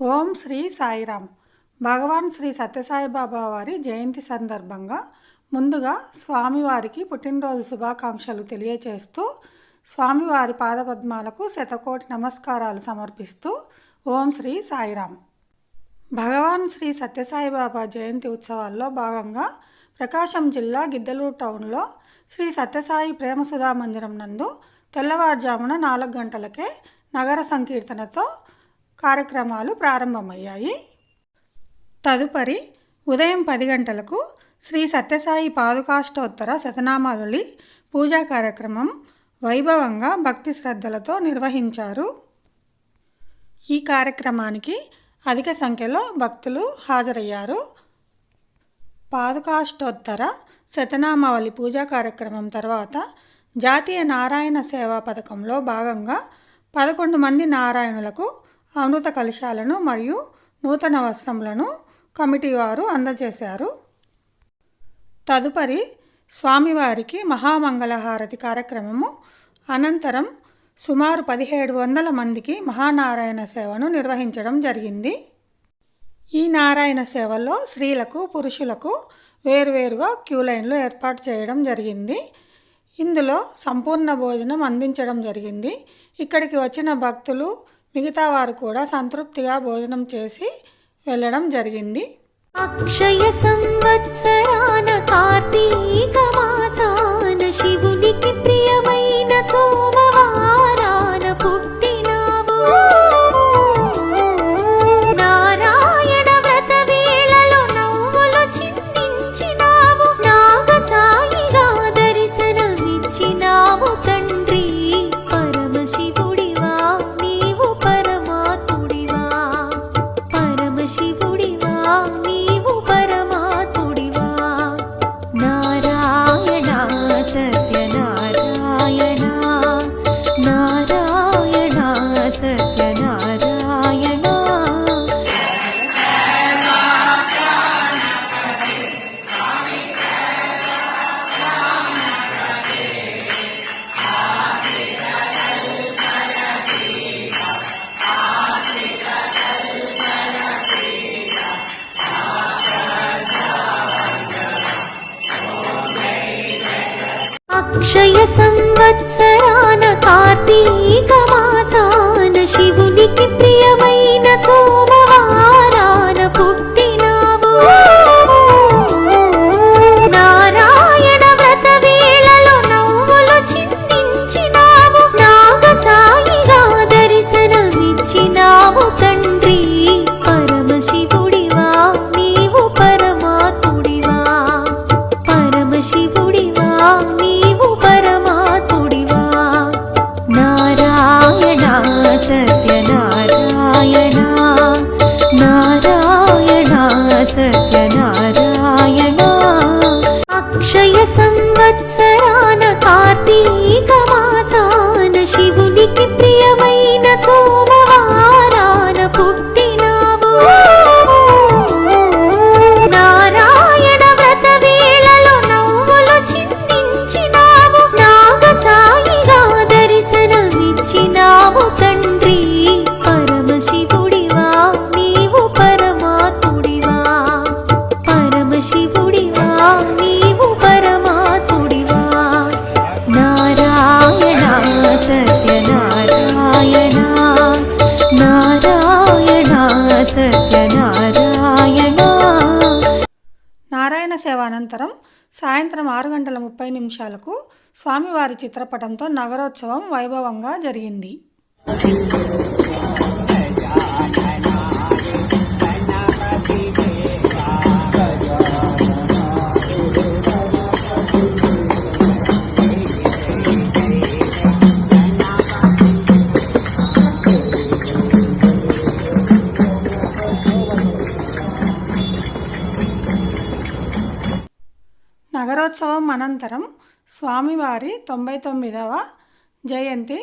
ఓం శ్రీ సాయిరామ్. భగవాన్ శ్రీ సత్యసాయిబాబా వారి జయంతి సందర్భంగా ముందుగా స్వామివారికి పుట్టినరోజు శుభాకాంక్షలు తెలియచేస్తూ స్వామివారి పాదపద్మాలకు శతకోటి నమస్కారాలు సమర్పిస్తూ ఓం శ్రీ సాయిరామ్. భగవాన్ శ్రీ సత్యసాయిబాబా జయంతి ఉత్సవాల్లో భాగంగా ప్రకాశం జిల్లా గిద్దలూరు టౌన్లో శ్రీ సత్యసాయి ప్రేమసుధా మందిరం నందు తెల్లవారుజామున నాలుగు గంటలకే నగర సంకీర్తనతో కార్యక్రమాలు ప్రారంభమయ్యాయి. తదుపరి ఉదయం పది గంటలకు శ్రీ సత్యసాయి పాదుకాష్టోత్తర శతనామావళి పూజా కార్యక్రమం వైభవంగా భక్తి శ్రద్ధలతో నిర్వహించారు. ఈ కార్యక్రమానికి అధిక సంఖ్యలో భక్తులు హాజరయ్యారు. పాదుకాష్టోత్తర శతనామావళి పూజా కార్యక్రమం తర్వాత జాతీయ నారాయణ సేవా పథకంలో భాగంగా పదకొండు మంది నారాయణులకు అమృత కలశాలను మరియు నూతన వస్త్రములను కమిటీ వారు అందజేశారు. తదుపరి స్వామివారికి మహామంగళహారతి కార్యక్రమము. అనంతరం సుమారు పదిహేడు వందల మందికి మహానారాయణ సేవను నిర్వహించడం జరిగింది. ఈ నారాయణ సేవలో స్త్రీలకు పురుషులకు వేరువేరుగా క్యూ లైన్లు ఏర్పాటు చేయడం జరిగింది. ఇందులో సంపూర్ణ భోజనం అందించడం జరిగింది. ఇక్కడికి వచ్చిన భక్తులు మిగతా వారు కూడా సంతృప్తిగా భోజనం చేసి వెళ్ళడం జరిగింది. అక్షయ సంవత్సరాన కార్తీక మాసాన శివునికి ప్రియమై సంవత్సర అనంతరం సాయంత్రం ఆరు గంటల ముప్పై నిమిషాలకు స్వామివారి చిత్రపటంతో నగరోత్సవం వైభవంగా జరిగింది. ఉత్సవం అనంతరం స్వామివారి తొంభై తొమ్మిదవ జయంతి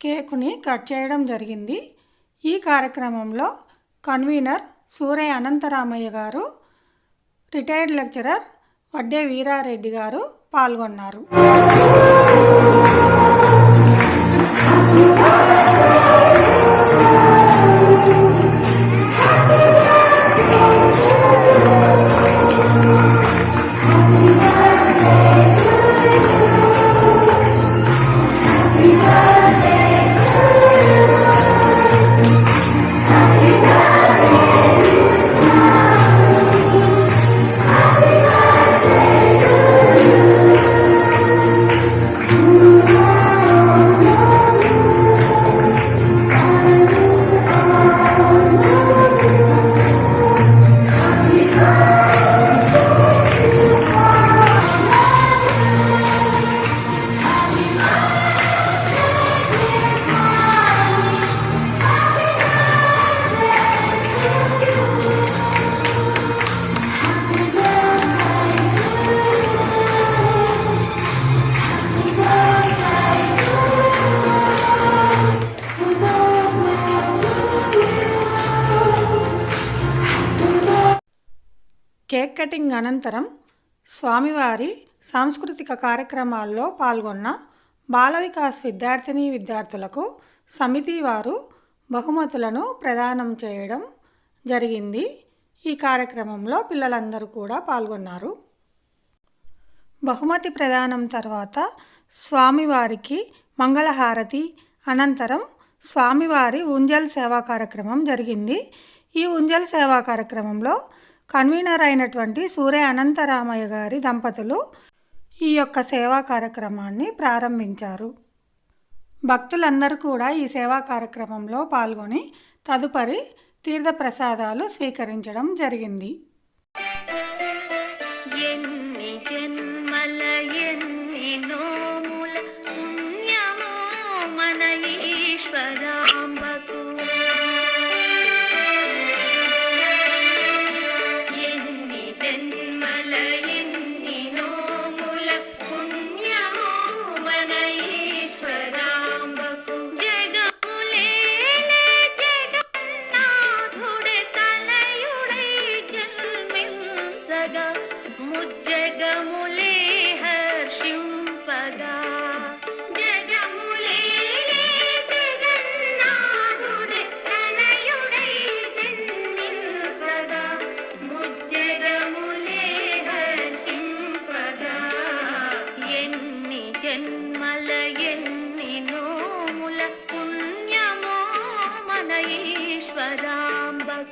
కేకుని కట్ చేయడం జరిగింది. ఈ కార్యక్రమంలో కన్వీనర్ సూరయ్య అనంతరామయ్య గారు రిటైర్డ్ లెక్చరర్ వడ్డే వీరారెడ్డి గారు పాల్గొన్నారు. కేక్ కటింగ్ అనంతరం స్వామివారి సాంస్కృతిక కార్యక్రమాల్లో పాల్గొన్న బాల వికాస్ విద్యార్థిని విద్యార్థులకు సమితి వారు బహుమతులను ప్రదానం చేయడం జరిగింది. ఈ కార్యక్రమంలో పిల్లలందరూ కూడా పాల్గొన్నారు. బహుమతి ప్రదానం తర్వాత స్వామివారికి మంగళహారతి అనంతరం స్వామివారి ఉంజల్ సేవా కార్యక్రమం జరిగింది. ఈ ఉంజల్ సేవా కార్యక్రమంలో కన్వీనర్ అయినటువంటి సూర్య అనంతరామయ్య గారి దంపతులు ఈ యొక్క సేవా కార్యక్రమాన్ని ప్రారంభించారు. భక్తులందరూ కూడా ఈ సేవా కార్యక్రమంలో పాల్గొని తదుపరి తీర్థ ప్రసాదాలు స్వీకరించడం జరిగింది. ఎన్ని జన్మలయ Naga.